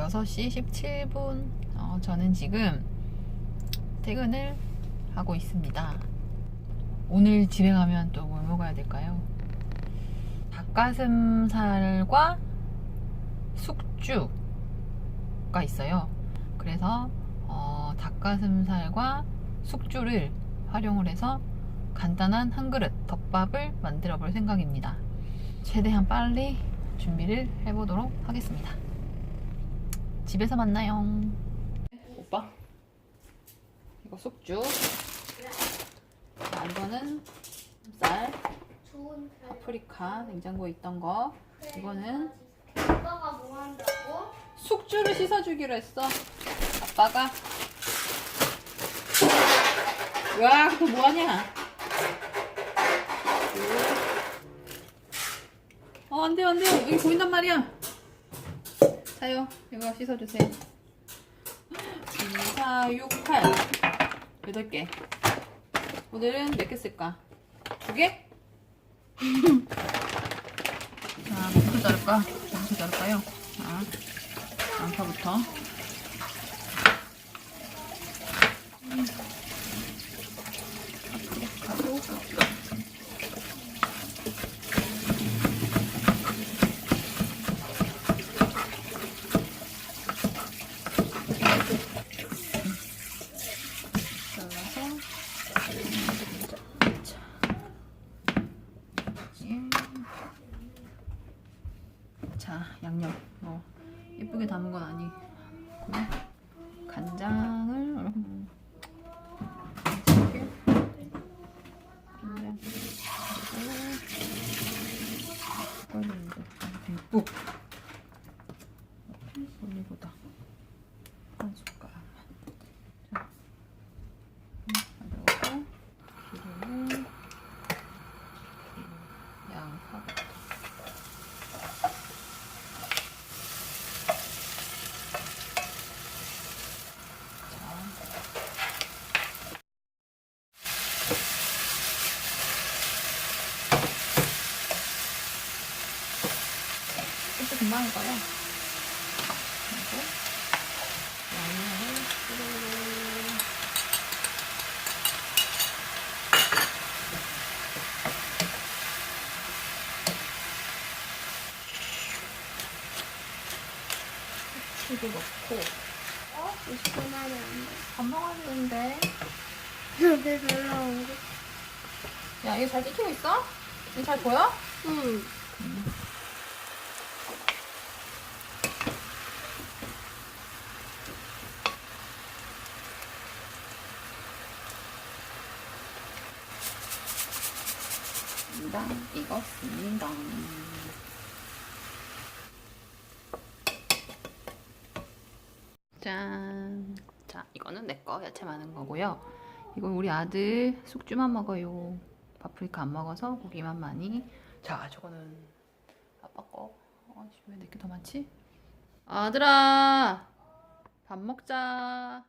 6시 17분. 어, 저는 지금 퇴근을 하고 있습니다. 오늘 집에 가면 또 뭘 먹어야 될까요? 닭가슴살과 숙주가 있어요. 그래서 어, 닭가슴살과 숙주를 활용을 해서 간단한 한 그릇 덮밥을 만들어 볼 생각입니다. 최대한 빨리 준비를 해보도록 하겠습니다. 집에서 만나요. 오빠, 이거 숙주. 자, 이거는 쌀. 파프리카, 냉장고에 있던 거. 이거는 아빠가 뭐 한다고? 숙주를 씻어주기로 했어. 아빠가. 와, 그거 뭐 하냐? 어, 안 돼요, 안 돼요. 여기 보인단 말이야. 자요, 이거 씻어주세요. 2, 4, 6, 8. 8개. 오늘은 몇 개 쓸까? 두 개? 자, 뭐부터 자를까? 뭐부터 자를까요? 자, 양파부터. 파프리카도. 잘라서 자 양념 뭐 예쁘게 담은 건 아니고 간장을 음, 간장 그리고 이거는 듬뿍 올리고다 한 숟가락만 자 음, 가져가고 기름을 양파 이 것도 금방 할 거야. 그리고 양념을 뿌리고 후추도 넣고 어? 20분 안에 안밥 먹어야 되는데 돼. 내 별로 거. 야 이거 잘 찍히고 있어? 이거 잘 보여? 응. 입니다. 익었습니다. 짠. 자, 이거는 내 거 야채 많은 거고요. 이건 우리 아들 숙주만 먹어요. 파프리카 안 먹어서 고기만 많이. 자, 저거는 아빠 거. 어, 왜 내게 더 많지? 아들아, 밥 먹자.